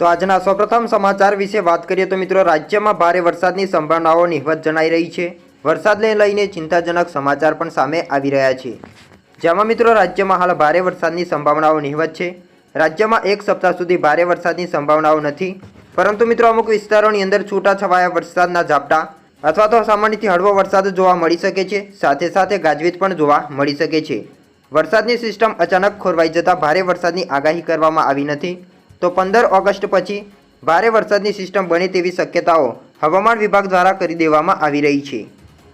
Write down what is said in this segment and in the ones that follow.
તો આજના સૌપ્રથમ સમાચાર વિશે વાત કરીએ તો મિત્રો, રાજ્યમાં ભારે વરસાદની સંભાવનાઓ નિહવત જણાઈ રહી છે. વરસાદને લઈને ચિંતાજનક સમાચાર પણ સામે આવી રહ્યા છે. જેમાં મિત્રો, રાજ્યમાં હાલ ભારે વરસાદની સંભાવનાઓ નિહવત છે. રાજ્યમાં એક સપ્તાહ સુધી ભારે વરસાદની સંભાવનાઓ નથી. પરંતુ મિત્રો, અમુક વિસ્તારોની અંદર છૂટાછવાયા વરસાદના ઝાપટા અથવા તો સામાન્યથી હળવો વરસાદ જોવા મળી શકે છે. સાથે સાથે ગાજવીજ પણ જોવા મળી શકે છે. વરસાદની સિસ્ટમ અચાનક ખોરવાઈ જતાં ભારે વરસાદની આગાહી કરવામાં આવી નથી. તો પંદર ઓગસ્ટ પછી ભારે વરસાદની સિસ્ટમ બને તેવી શક્યતાઓ હવામાન વિભાગ દ્વારા કરી દેવામાં આવી રહી છે.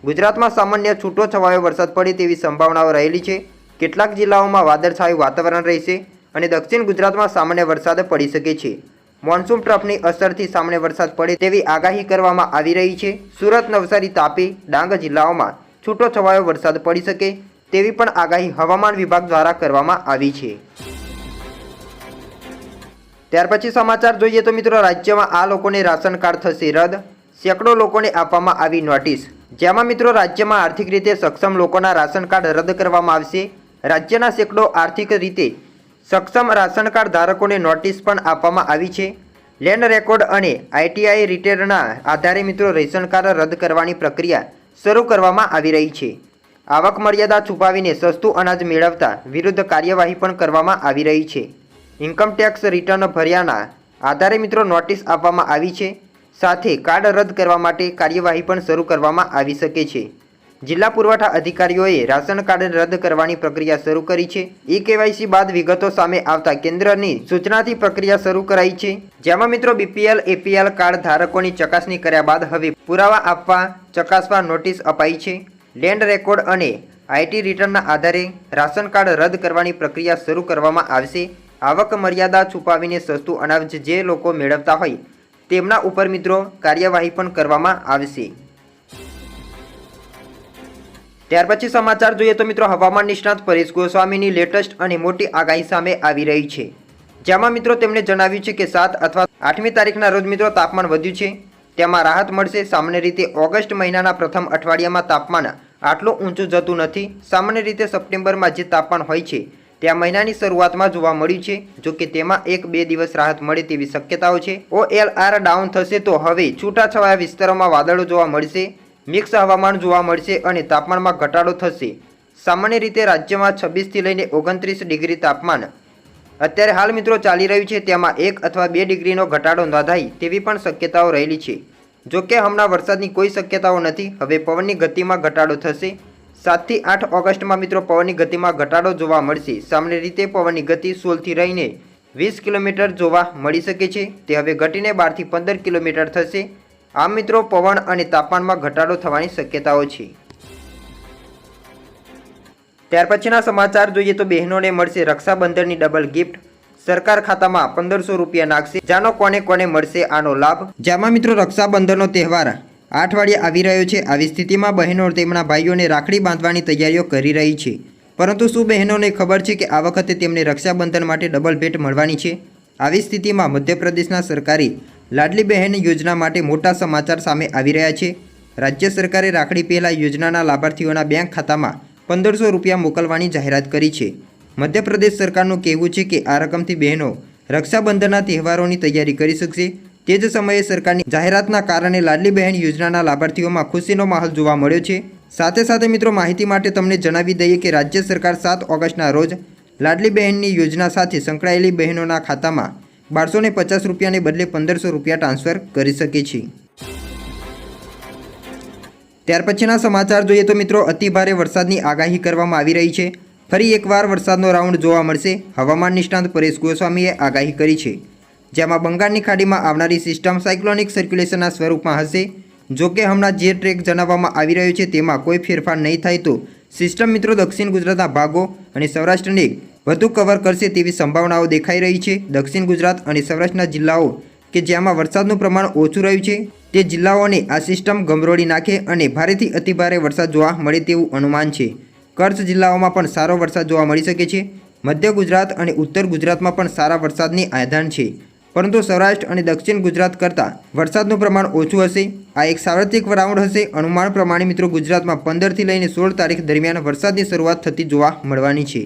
ગુજરાતમાં સામાન્ય છૂટો છવાયો વરસાદ પડે તેવી સંભાવનાઓ રહેલી છે. કેટલાક જિલ્લાઓમાં વાદળછાયું વાતાવરણ રહેશે અને દક્ષિણ ગુજરાતમાં સામાન્ય વરસાદ પડી શકે છે. મોન્સૂન ટ્રફની અસરથી સામાન્ય વરસાદ પડે તેવી આગાહી કરવામાં આવી રહી છે. સુરત, નવસારી, તાપી, ડાંગ જિલ્લાઓમાં છૂટો છવાયો વરસાદ પડી શકે તેવી પણ આગાહી હવામાન વિભાગ દ્વારા કરવામાં આવી છે. ત્યાર પછી સમાચાર જોઈએ તો મિત્રો રાજ્યમાં આ લોકોને રાશન કાર્ડ થશે રદ. સેંકડો લોકોને આપવામાં આવી નોટિસ. જેમાં મિત્રો રાજ્યમાં આર્થિક રીતે સક્ષમ લોકોના રાશન કાર્ડ રદ કરવામાં આવશે. રાજ્યના સેંકડો આર્થિક રીતે સક્ષમ રાશન કાર્ડ ધારકોને નોટિસ પણ આપવામાં આવી છે. લેન્ડ રેકોર્ડ અને આઈટીઆઈ રિટેરના આધારે મિત્રો રેશન કાર્ડ રદ કરવાની પ્રક્રિયા શરૂ કરવામાં આવી રહી છે. આવક મર્યાદા છુપાવીને સસ્તું અનાજ મેળવતા વિરુદ્ધ કાર્યવાહી પણ કરવામાં આવી રહી છે. ઇન્કમ ટેક્સ રિટર્ન ભર્યાના આધારે મિત્રો નોટિસ આપવામાં આવી છે. સાથે કાર્ડ રદ કરવા માટે કાર્યવાહી પણ શરૂ કરવામાં આવી શકે છે. જિલ્લા પુરવઠા અધિકારીઓએ રાશન કાર્ડ રદ કરવાની પ્રક્રિયા શરૂ કરી છે. ઈ કેવાયસી બાદ વિગતો સામે આવતા કેન્દ્રની સૂચનાથી પ્રક્રિયા શરૂ કરાઈ છે. જેમાં મિત્રો બીપીએલ, એપીએલ કાર્ડ ધારકોની ચકાસણી કર્યા બાદ હવે પુરાવા આપવા, ચકાસવા નોટિસ અપાઈ છે. લેન્ડ રેકોર્ડ અને આઈટી રિટર્નના આધારે રાશન કાર્ડ રદ કરવાની પ્રક્રિયા શરૂ કરવામાં આવશે. આવક મર્યાદા છુપાવીને સસ્તું અનાજ જે લોકો મેળવતા હોય, તેમના ઉપર મિત્રો કાર્યવાહી પણ કરવામાં આવશે. ત્યાર પછી સમાચાર જોઈએ તો મિત્રો હવામાન નિષ્ણાત પરેશ ગોસ્વામીની લેટેસ્ટ અને મોટી આગાહી સામે આવી રહી છે. જેમાં મિત્રો તેમણે જણાવ્યું છે કે સાત અથવા આઠમી તારીખના રોજ મિત્રો તાપમાન વધ્યું છે. તેમાં રાહત મળશે. સામાન્ય રીતે ઓગસ્ટ મહિનાના પ્રથમ અઠવાડિયામાં તાપમાન આટલું ઊંચું જતું નથી. સામાન્ય રીતે સપ્ટેમ્બરમાં જે તાપમાન હોય છે તે આ મહિનાની શરૂઆતમાં જોવા મળ્યું છે. જો કે તેમાં એક બે દિવસ રાહત મળે તેવી શક્યતાઓ છે. ઓએલઆર ડાઉન થશે તો હવે છૂટાછવાયા વિસ્તારોમાં વાદળો જોવા મળશે, મિક્સ હવામાન જોવા મળશે અને તાપમાનમાં ઘટાડો થશે. સામાન્ય રીતે રાજ્યમાં છવ્વીસથી લઈને ઓગણત્રીસ ડિગ્રી તાપમાન. અત્યારે હાલ મિત્રો ચાલી રહ્યું છે, તેમાં એક અથવા બે ડિગ્રીનો ઘટાડો નોંધાય તેવી પણ શક્યતાઓ રહેલી છે. જો કે હમણાં વરસાદની કોઈ શક્યતાઓ નથી, હવે પવનની ગતિમાં ઘટાડો થશે. સાતથી આઠ ઓગસ્ટમાં મિત્રો પવનની ગતિમાં ઘટાડો જોવા મળશે. સામાન્ય રીતે પવનની ગતિ સોળથી રહીને વીસ કિલોમીટર જોવા મળી શકે છે. તે હવે ઘટીને બારથી પંદર કિલોમીટર થશે. આમ મિત્રો, પવન અને તાપમાનમાં ઘટાડો થવાની શક્યતાઓ છે. ત્યાર પછીના સમાચાર જોઈએ તો બહેનોને મળશે રક્ષાબંધનની ડબલ ગિફ્ટ સરકાર ખાતામાં પંદરસો રૂપિયા નાખશે. જાનો કોને કોને મળશે આનો લાભ? જેમાં મિત્રો રક્ષાબંધનનો તહેવાર અઠવાડિયે આવી રહ્યો છે. આવી સ્થિતિમાં બહેનો તેમના ભાઈઓને રાખડી બાંધવાની તૈયારીઓ કરી રહી છે. પરંતુ શું બહેનોને ખબર છે કે આ વખતે તેમને રક્ષાબંધન માટે ડબલ ભેટ મળવાની છે? આવી સ્થિતિમાં મધ્યપ્રદેશના સરકારી લાડલી બહેન યોજના માટે મોટા સમાચાર સામે આવી રહ્યા છે. રાજ્ય સરકારે રાખડી પહેલાં યોજનાના લાભાર્થીઓના બેંક ખાતામાં પંદરસો રૂપિયા મોકલવાની જાહેરાત કરી છે. મધ્યપ્રદેશ સરકારનું કહેવું છે કે આ રકમથી બહેનો રક્ષાબંધનના તહેવારોની તૈયારી કરી શકશે. તે જ સમયે સરકારની જાહેરાતના કારણે લાડલી બહેન યોજનાના લાભાર્થીઓમાં ખુશીનો માહોલ જોવા મળ્યો છે. સાથે સાથે મિત્રો, માહિતી માટે તમને જણાવી દઈએ કે રાજ્ય સરકાર સાત ઓગસ્ટના રોજ લાડલી બહેનની યોજના સાથે સંકળાયેલી બહેનોના ખાતામાં બારસો પચાસ રૂપિયાને બદલે પંદરસો રૂપિયા ટ્રાન્સફર કરી શકે છે. ત્યાર પછીના સમાચાર જોઈએ તો મિત્રો અતિભારે વરસાદની આગાહી કરવામાં આવી રહી છે. ફરી એકવાર વરસાદનો રાઉન્ડ જોવા મળશે. હવામાન નિષ્ણાંત પરેશ ગોસ્વામીએ આગાહી કરી છે. જેમાં બંગાળની ખાડીમાં આવનારી સિસ્ટમ સાયક્લોનિક સર્ક્યુલેશનના સ્વરૂપમાં હશે. જો કે હમણાં જે ટ્રેક જણાવવામાં આવી રહ્યો છે તેમાં કોઈ ફેરફાર નહીં થાય તો સિસ્ટમ મિત્રો દક્ષિણ ગુજરાતના ભાગો અને સૌરાષ્ટ્રને વધુ કવર કરશે તેવી સંભાવનાઓ દેખાઈ રહી છે. દક્ષિણ ગુજરાત અને સૌરાષ્ટ્રના જિલ્લાઓ કે જેમાં વરસાદનું પ્રમાણ ઓછું રહ્યું છે તે જિલ્લાઓને આ સિસ્ટમ ગમરોળી નાખે અને ભારેથી અતિભારે વરસાદ જોવા મળે તેવું અનુમાન છે. કચ્છ જિલ્લાઓમાં પણ સારો વરસાદ જોવા મળી શકે છે. મધ્ય ગુજરાત અને ઉત્તર ગુજરાતમાં પણ સારા વરસાદની આધાન છે. પરંતુ સૌરાષ્ટ્ર અને દક્ષિણ ગુજરાત કરતાં વરસાદનું પ્રમાણ ઓછું હશે. આ એક સાર્વત્રિક રાઉન્ડ હશે. અનુમાન પ્રમાણે મિત્રો ગુજરાતમાં પંદરથી લઈને સોળ તારીખ દરમિયાન વરસાદની શરૂઆત થતી જોવા મળવાની છે.